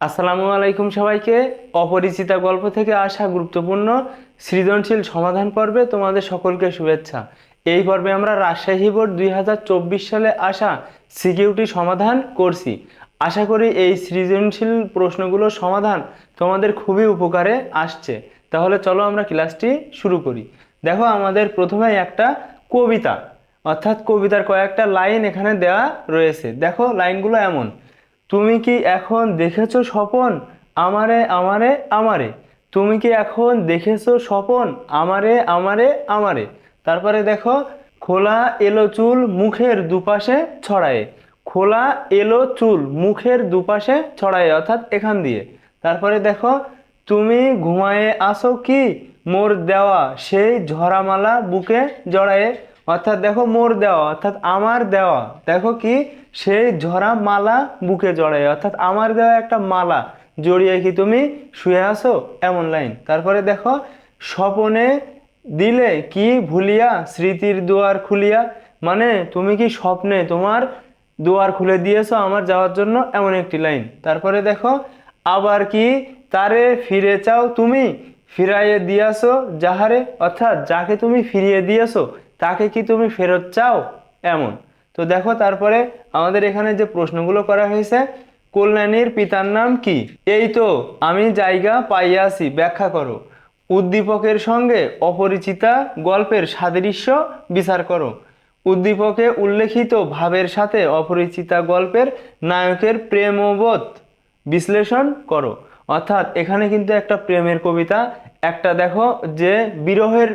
আসসালামু আলাইকুম সবাইকে। অপরিচিতা গল্প থেকে আসা গুরুত্বপূর্ণ সৃজনশীল সমাধান পর্বে তোমাদের সকলকে শুভেচ্ছা। এই পর্বে আমরা রাজশাহী বোর্ড দুই হাজার চব্বিশ সালে আসা সিকিউরিটি সমাধান করছি। আশা করি এই সৃজনশীল প্রশ্নগুলোর সমাধান তোমাদের খুবই উপকারে আসছে। তাহলে চলো আমরা ক্লাসটি শুরু করি। দেখো আমাদের প্রথমে একটা কবিতা, অর্থাৎ কবিতার কয়েকটা লাইন এখানে দেওয়া রয়েছে। দেখো লাইনগুলো এমন। তুমি কি এখন দেখেছ স্বপন? আমারে আমারে আমারে। তুমি কি এখন দেখেছ স্বপন? আমারে আমারে আমারে। তারপরে দেখো, খোলা এলো চুল মুখের দুপাশে ছড়ায়। খোলা এলো চুল মুখের দুপাশে ছড়ায়, অর্থাৎ এখান দিয়ে। তারপরে দেখো, তুমি ঘুমায়ে আসো কি? মোর দেওয়া সেই ঝরামালা বুকে জড়ায়ে। অর্থাৎ দেখো মোর দেওয়া, অর্থাৎ আমার দেওয়া। দেখো কি? সেই ঝরা মালা বুকে জড়ায়। অর্থাৎ আমার দেওয়া একটা মালা জড়িয়ে কি তুমি শুয়ে আসো এমন লাইন। তারপরে দেখো, স্বপনে দিলে কি ভুলিয়া স্মৃতির দুয়ার খুলিয়া? মানে তুমি কি স্বপ্নে তোমার দুয়ার খুলে দিয়েছ আমার যাওয়ার জন্য? এমন একটি লাইন। তারপরে দেখো, আবার কি তারে ফিরে চাও তুমি? ফিরাইয়ে দিয়াছো যাহারে? অর্থাৎ যাকে তুমি ফিরিয়ে দিয়েছ তাকে কি তুমি ফেরত চাও? এমন। তো দেখো তারপরে আমাদের এখানে যে প্রশ্নগুলো করা হয়েছে, কল্যাণীর পিতার নাম কি? এই তো, আমি জায়গা পাইয়াছি, ব্যাখ্যা করো। উদ্দীপকের সঙ্গে অপরিচিতা গল্পের সাদৃশ্য বিচার করো। উদ্দীপকে উল্লেখিত ভাবের সাথে অপরিচিতা গল্পের নায়কের প্রেমবোধ বিশ্লেষণ করো। অর্থাৎ এখানে কিন্তু একটা প্রেমের কবিতা, একটা দেখো যে বিরহের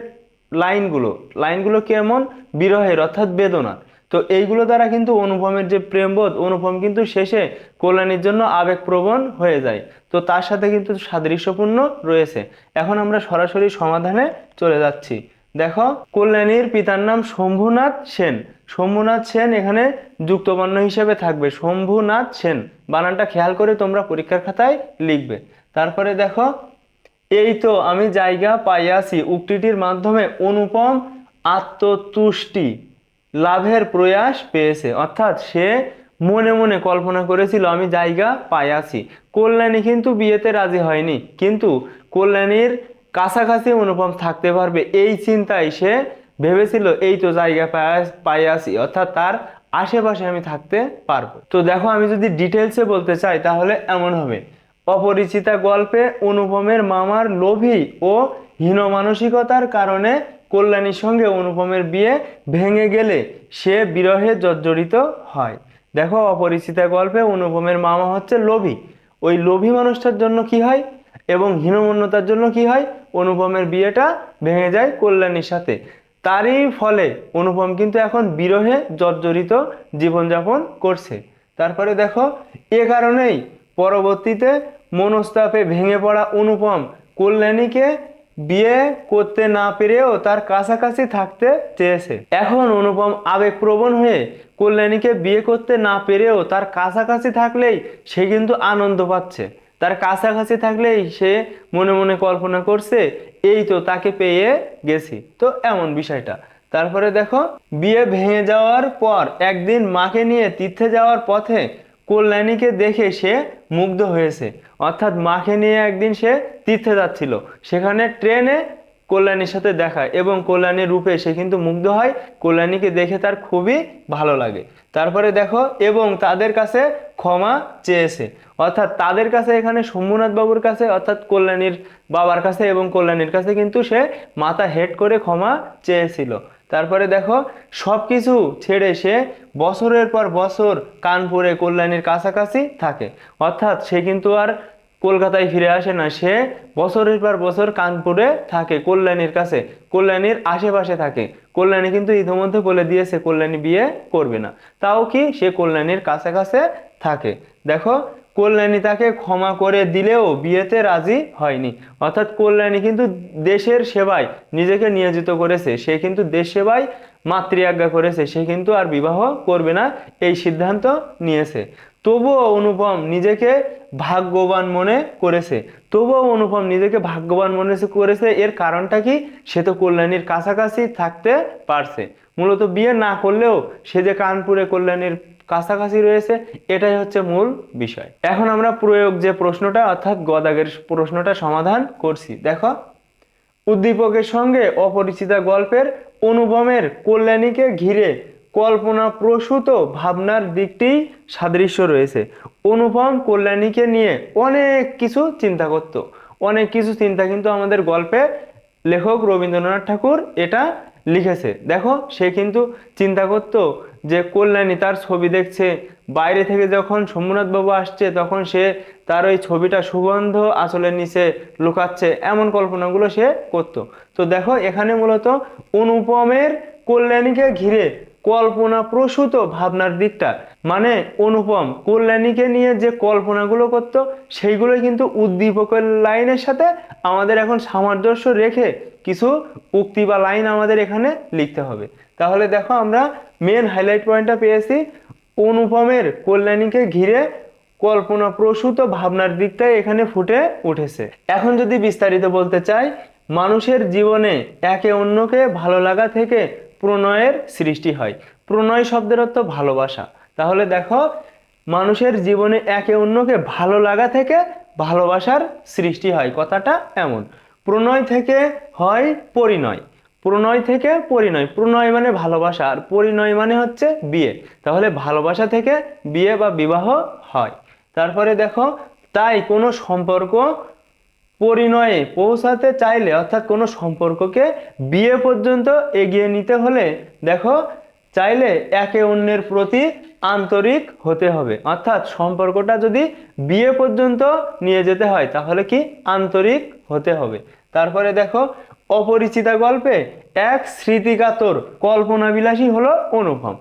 লাইনগুলো লাইনগুলো কেমন? বিরহের অর্থাৎ বেদনা। তো এইগুলো দ্বারা কিন্তু অনুপমের যে প্রেমবোধ, অনুপম কিন্তু শেষে কল্যাণীর জন্য আবেগপ্রবণ হয়ে যায়। তো তার সাথে কিন্তু সাদৃশ্যপূর্ণ রয়েছে। এখন আমরা সরাসরি সমাধানে চলে যাচ্ছি। দেখো, কল্যাণীর পিতার নাম শম্ভুনাথ সেন। শম্ভুনাথ সেন এখানে যুক্তবর্ণ হিসেবে থাকবে। শম্ভুনাথ সেন। বানানটা খেয়াল করে তোমরা পরীক্ষার খাতায় লিখবে। তারপরে দেখো এই তো আমি জায়গা পাইয়াছি উক্তিটির মাধ্যমে অনুপম আত্মতুষ্টি লাভের প্রয়াস পেয়েছে। অর্থাৎ সে মনে মনে কল্পনা করেছিল, আমি জায়গা পাইয়াছি কল্যাণী কিন্তু বিয়েতে রাজি হয়নি। কিন্তু কল্যাণীর কাছাকাছি অনুপম থাকতে পারবে এই চিন্তায় সে ভেবেছিল, এই তো জায়গা পাইয়াছি অর্থাৎ তার আশেপাশে আমি থাকতে পারব। তো দেখো, আমি যদি ডিটেলসে বলতে চাই, তাহলে এমন হবে। অপরিচিতা গল্পে অনুপমের মামার লোভী ও হীন মানসিকতার কারণে কল্যাণীর সঙ্গে অনুপমের বিয়ে ভেঙে গেলে সে বিরহে জর্জরিত হয়। দেখো, অপরিচিতা গল্পে অনুপমের মামা হচ্ছে লোভী। ওই লোভী মানুষটার জন্য কি হয় এবং হীনমন্যতার জন্য কি হয়? অনুপমের বিয়েটা ভেঙে যায় কল্যাণীর সাথে। তারই ফলে অনুপম কিন্তু এখন বিরহে জর্জরিত জীবনযাপন করছে। তারপরে দেখো, এ কারণেই পরবর্তীতে মনস্তাপে ভেঙে পড়া অনুপম কল্যাণীকে বিয়ে করতে না পেরেও তার কাছাকাছি থাকতে চেয়েছে। এখন অনুপম আবেগপ্রবণ হয়ে কল্যাণীকে বিয়ে করতে না পেরেও তার কাছাকাছি থাকলেই সে কিন্তু আনন্দ পাচ্ছে। তার কাছাকাছি থাকলেই সে মনে মনে কল্পনা করছে, এই তো তাকে পেয়ে গেছি। তো এমন বিষয়টা। তারপরে দেখো, বিয়ে ভেঙে যাওয়ার পর একদিন মাকে নিয়ে তীর্থে যাওয়ার পথে কল্যাণীকে দেখে সে মুগ্ধ হয়েছে। অর্থাৎ মাকে নিয়ে একদিন সে তীর্থে যাচ্ছিল। সেখানে ট্রেনে কল্যাণীর সাথে দেখা এবং কল্যাণীর রূপে সে কিন্তু মুগ্ধ হয়। কল্যাণীকে দেখে তার খুবই ভালো লাগে। তারপরে দেখো, এবং তাদের কাছে ক্ষমা চেয়েছে। অর্থাৎ তাদের কাছে এখানে শম্ভুনাথ বাবুর কাছে, অর্থাৎ কল্যাণীর বাবার কাছে এবং কল্যাণীর কাছে কিন্তু সে মাথা হেড করে ক্ষমা চেয়েছিল। তারপরে দেখো সব কিছু ছেড়ে সে বছরের পর বছর কানপুরে কল্যাণীর কাছাকাছি থাকে। অর্থাৎ সে কিন্তু আর কলকাতায় ফিরে আসে না, সে বছরের পর বছর কানপুরে থাকে, কল্যাণীর কাছে। কল্যাণীর আশেপাশে থাকে। কল্যাণী কিন্তু ইতিমধ্যে বলে দিয়েছে, কল্যাণী বিয়ে করবে না। তাও কি সে কল্যাণীর কাছাকাছি থাকে। দেখো কল্যাণী তাকে ক্ষমা করে দিলেও বিয়েতে রাজি হয়নি। অর্থাৎ কল্যাণী কিন্তু দেশের সেবায় নিজেকে নিয়োজিত করেছে। সে কিন্তু দেশ সেবায় মাতৃ আজ্ঞা করেছে। সে কিন্তু আর বিবাহ করবে না, এই সিদ্ধান্ত নিয়েছে। তবুও অনুপম নিজেকে ভাগ্যবান মনে করেছে। তবুও অনুপম নিজেকে ভাগ্যবান মনে করেছে। এর কারণটা কি? সে তো কল্যাণীর কাছাকাছি থাকতে পারছে। মূলত বিয়ে না করলেও সে যে কানপুরে কল্যাণীর কাছাকাছি রয়েছে, এটাই হচ্ছে মূল বিষয়। এখন আমরা প্রয়োগ যে প্রশ্নটা, অর্থাৎ গদাগের প্রশ্নটা সমাধান করছি। দেখো, উদ্দীপকের সঙ্গে অপরিচিতা গল্পের অনুপমের কল্যাণীকে ঘিরে কল্পনা প্রসূত ভাবনার দিকটি সাদৃশ্য রয়েছে। অনুপম কল্যাণীকে নিয়ে অনেক কিছু চিন্তা করত। অনেক কিছু চিন্তা কিন্তু আমাদের গল্পে লেখক রবীন্দ্রনাথ ঠাকুর এটা লিখেছে। দেখো, সে কিন্তু চিন্তা করতো যে, কল্যাণী তার ছবি দেখছে। বাইরে থেকে যখন বাবু আসছে, তখন সে তার ওই ছবিটা সুগন্ধ আঁচলের নিচে লুকাচ্ছে। এমন কল্পনাগুলো সে করত। তো দেখো, এখানে মূলত অনুপমের কল্যাণীকে ঘিরে কল্পনা প্রসূত ভাবনার দিকটা। মানে অনুপম কল্যাণীকে নিয়ে যে কল্পনাগুলো করতো, সেইগুলোই কিন্তু উদ্দীপকের লাইনের সাথে আমাদের এখন সামঞ্জস্য রেখে কিছু উক্তি বা লাইন আমাদের এখানে লিখতে হবে। তাহলে দেখো আমরা মেন হাইলাইট পয়েন্টটা পেয়েছি। অনুপমের কল্যাণীকে ঘিরে কল্পনা প্রসূত ভাবনার দিকটাই এখানে ফুটে উঠেছে। এখন যদি বিস্তারিত বলতে চাই, মানুষের জীবনে একে অন্যকে ভালো লাগা থেকে প্রণয়ের সৃষ্টি হয়। প্রণয় শব্দের অর্থ ভালোবাসা। তাহলে দেখো, মানুষের জীবনে একে অন্যকে ভালো লাগা থেকে ভালোবাসার সৃষ্টি হয়। কথাটা এমন। প্রণয় থেকে হয় পরিণয়। প্রণয় থেকে পরিণয়। প্রণয় মানে ভালোবাসা আর পরিণয় মানে হচ্ছে বিয়ে। তাহলে ভালোবাসা থেকে বিয়ে বা বিবাহ হয়। তারপরে দেখো, তাই কোনো সম্পর্ক পরিণয়ে পৌঁছাতে চাইলে অর্থাৎ কোনো সম্পর্ককে বিয়ে পর্যন্ত এগিয়ে নিতে হলে দেখো চাইলে একে অন্যের প্রতি আন্তরিক হতে হবে। অর্থাৎ সম্পর্কটা যদি বিয়ে পর্যন্ত নিয়ে যেতে হয়, তাহলে কি আন্তরিক হতে হবে। তারপরে দেখো, অপরিচিতা গল্পে এক স্মৃতিকাতর কল্পনাবিলাসী হলো অনুপম।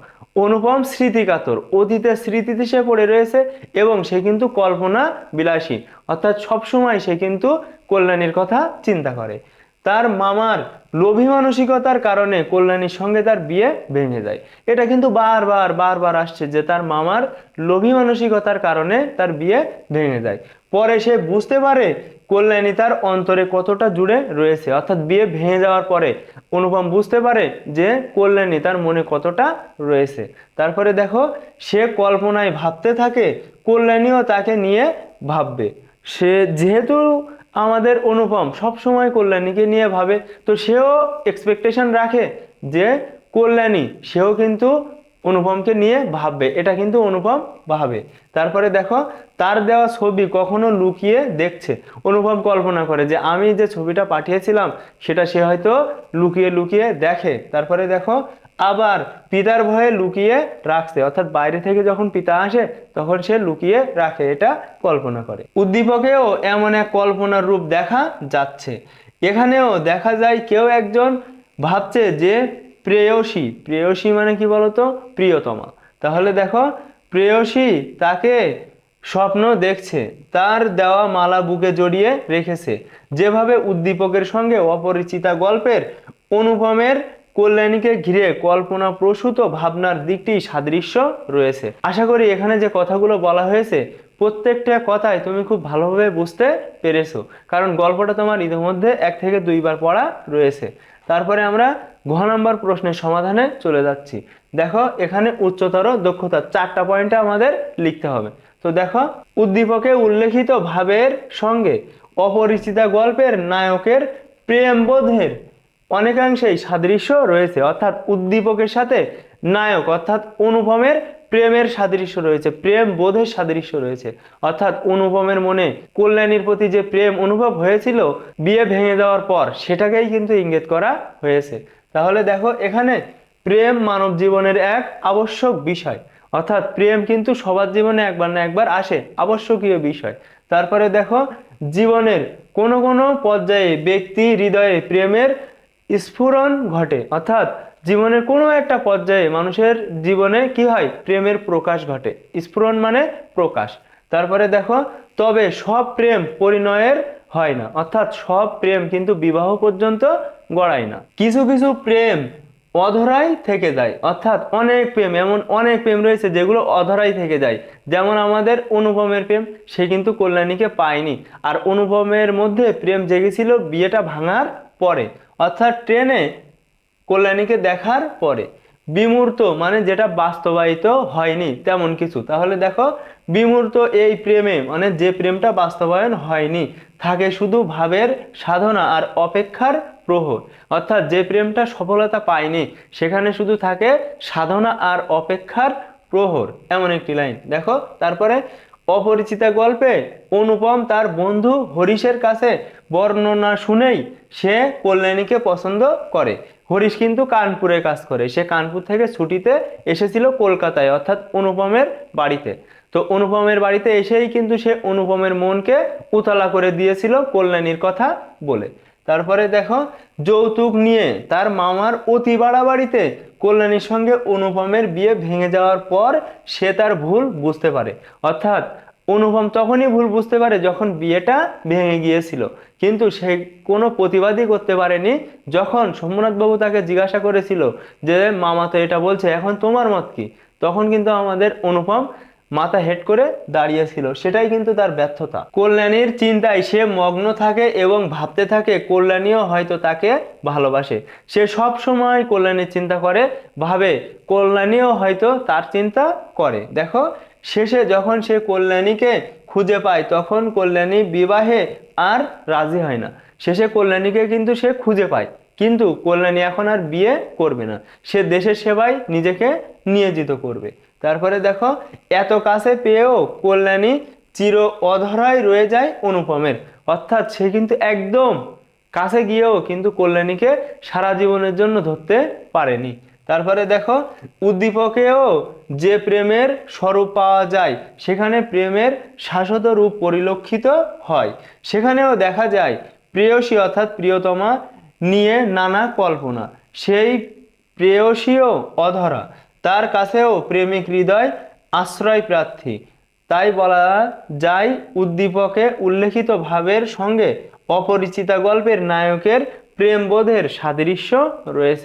অনুপম স্মৃতিকাতর অতীতের স্মৃতিতে সে পড়ে রয়েছে এবং সে কিন্তু কল্পনা বিলাসী অর্থাৎ সবসময় সে কিন্তু কল্যাণীর কথা চিন্তা করে। তার মামার লোভী মানসিকতার কারণে কল্যাণীর সঙ্গে তার বিয়ে ভেঙে যায়। এটা কিন্তু বারবার বারবার আসছে যে তার মামার লোভী মানসিকতার কারণে তার বিয়ে ভেঙে যায়। পরে সে বুঝতে পারে কল্যাণী তার অন্তরে কতটা জুড়ে রয়েছে। অর্থাৎ বিয়ে ভেঙে যাওয়ার পরে অনুপম বুঝতে পারে যে কল্যাণী তার মনে কতটা রয়েছে। তারপরে দেখো, সে কল্পনায় ভাবতে থাকে কল্যাণীও তাকে নিয়ে ভাববে। সে যেহেতু আমাদের অনুপম সব সময় কল্যাণীকে নিয়ে ভাবে। তো সেও এক্সপেকটেশন রাখে যে কল্যাণী, সেও কিন্তু অনুপমকে নিয়ে ভাববে। এটা কিন্তু অনুপম ভাবে। তারপরে দেখো, তার দেওয়া ছবি কখনো লুকিয়ে দেখছে। অনুপম কল্পনা করে যে, আমি যে ছবিটা পাঠিয়েছিলাম, সেটা সে হয়তো লুকিয়ে লুকিয়ে দেখে। তারপরে দেখো আবার পিতার ভয়ে লুকিয়ে রাখছে। অর্থাৎ বাইরে থেকে যখন পিতা আসে, তখন সে লুকিয়ে রাখে, এটা কল্পনা করে। উদ্দীপকেও এমন এক কল্পনার রূপ দেখা যাচ্ছে। এখানেও দেখা যায় কেউ একজন ভাবছে যে প্রেয়সী। প্রেয়সী মানে কি বলতো? প্রিয়তমা। তাহলে দেখো, প্রেয়সী তাকে স্বপ্ন দেখছে, তার দেওয়া মালা বুকে জড়িয়ে রেখেছে। যেভাবে উদ্দীপকের সঙ্গে অপরিচিতা গল্পের অনুপমের কল্যাণীকে ঘিরে কল্পনা প্রসূত ভাবনার দিকটি সাদৃশ্য রয়েছে। আশা করি এখানে যে কথাগুলো বলা হয়েছে, প্রত্যেকটা কথাই তুমি খুব ভালোভাবে বুঝতে পেরেছ। কারণ গল্পটা তোমার ইতিমধ্যে এক থেকে দুইবার পড়া রয়েছে। তারপরে আমরা ঘ নম্বর প্রশ্নের সমাধানে চলে যাচ্ছি। দেখো, এখানে উচ্চতর দক্ষতা চারটা পয়েন্টে আমাদের লিখতে হবে। তো দেখো, উদ্দীপকে উল্লেখিত ভাবের সঙ্গে অপরিচিতা গল্পের নায়কের প্রেমবোধের অনেকাংশেই সাদৃশ্য রয়েছে। অর্থাৎ উদ্দীপকের সাথে নায়ক, অর্থাৎ অনুপমের প্রেমের সাদৃশ্য রয়েছে, প্রেম বোধের সাদৃশ্য রয়েছে। অর্থাৎ অনুপমের মনে কল্যাণীর প্রতি যে প্রেম অনুভব হয়েছিল, বিয়ে ভেঙে দেওয়ার পর সেটাকেই কিন্তু ইঙ্গিত করা হয়েছে। তাহলে দেখো, এখানে প্রেম মানব জীবনের এক আবশ্যক বিষয়। অর্থাৎ প্রেম কিন্তু সবার জীবনে একবার না একবার আসে, আবশ্যকীয় বিষয়। তারপরে দেখো, জীবনের কোনো কোনো পর্যায়ে ব্যক্তি হৃদয়ে প্রেমের স্ফুরণ ঘটে। অর্থাৎ জীবনের কোনো একটা পর্যায়ে মানুষের জীবনে কি হয়? প্রেমের প্রকাশ ঘটে। স্ফুরণ মানে প্রকাশ। তারপরে দেখো, তবে সব প্রেম পরিণয়ের হয় না। অর্থাৎ সব প্রেম কিন্তু বিবাহ পর্যন্ত গড়ায় না। কিছু কিছু প্রেম অধরাই থেকে যায়। অর্থাৎ অনেক প্রেম, এমন অনেক প্রেম রয়েছে যেগুলো অধরাই থেকে যায়। যেমন আমাদের অনুপমের প্রেম, সে কিন্তু কল্যাণীকে পায়নি। আর অনুপমের মধ্যে প্রেম জেগেছিল বিয়েটা ভাঙার পরে। অর্থাৎ ট্রেনে কল্যাণীকে দেখার পরে, বিমূর্ত মানে যেটা বাস্তবায়িত হয়নি তেমন কিছু। তাহলে দেখো, বিমূর্ত এই প্রেমে মানে যে প্রেমটা বাস্তবায়ন হয়নি, থাকে শুধু ভাবের সাধনা আর অপেক্ষার প্রহর। অর্থাৎ যে প্রেমটা সফলতা পায়নি, সেখানে শুধু থাকে সাধনা আর অপেক্ষার প্রহর। এমন একটি লাইন। দেখো, তারপরে অপরিচিতা গল্পে অনুপম তার বন্ধু হরিশের কাছে বর্ণনা শুনেই সে কল্যাণীকে পছন্দ করে। হরিশ কিন্তু কানপুরে কাজ করে। সে কানপুর থেকে ছুটিতে এসেছিল কলকাতায়, অর্থাৎ অনুপমের বাড়িতে। তো অনুপমের বাড়িতে এসেই কিন্তু সে অনুপমের মনকে উতলা করে দিয়েছিল কল্যাণীর কথা বলে। তারপরে দেখো, যৌতুক নিয়ে তার মামার অতি বাড়াবাড়িতে কল্যাণীর সঙ্গে অনুপমের বিয়ে ভেঙে যাওয়ার পর সে তার ভুল বুঝতে পারে। অর্থাৎ অনুপম তখনই ভুল বুঝতে পারে যখন বিয়েটা ভেঙে গিয়েছিল। কিন্তু সে কোনো প্রতিবাদই করতে পারেনি। যখন সোমনাথ বাবু তাকে জিজ্ঞাসা করেছিল যে, মামা তো এটা বলছে, এখন তোমার মত কি? তখন কিন্তু আমাদের অনুপম মাথা হেড করে দাঁড়িয়েছিল। সেটাই কিন্তু তার ব্যর্থতা। কল্যাণীর চিন্তায় সে মগ্ন থাকে এবং ভাবতে থাকে কল্যাণীও হয়তো তাকে ভালোবাসে। সে সব সময় কল্যাণীর চিন্তা করে, ভাবে কল্যাণীও হয়তো তার চিন্তা করে। দেখো, শেষে যখন সে কল্যাণীকে খুঁজে পায়, তখন কল্যাণী বিবাহে আর রাজি হয় না। শেষে কল্যাণীকে কিন্তু সে খুঁজে পায়। কিন্তু কল্যাণী এখন আর বিয়ে করবে না। সে দেশের সেবায় নিজেকে নিয়োজিত করবে। তারপরে দেখো, এত কাছে পেয়েও কল্যাণী চির অধরাই রয়ে যায় অনুপমের। অর্থাৎ সে কিন্তু একদম কাছে গিয়েও কিন্তু কল্যাণীকে সারা জীবনের জন্য ধরতে পারেনি। তারপরে দেখো, উদ্দীপকেও যে প্রেমের স্বরূপ পাওয়া যায়, সেখানে প্রেমের শাশ্বত রূপ পরিলক্ষিত হয়। সেখানেও দেখা যায়, প্রেয়সী অর্থাৎ প্রিয়তমা নিয়ে নানা কল্পনা। সেই প্রেয়সীও অধরা। তার কাছেও প্রেমিক হৃদয় আশ্রয় প্রার্থী। তাই বলা যায়, উদ্দীপকে উল্লেখিত ভাবের সঙ্গে অপরিচিতা গল্পের নায়কের প্রেমবোধের সাদৃশ্য রয়েছে।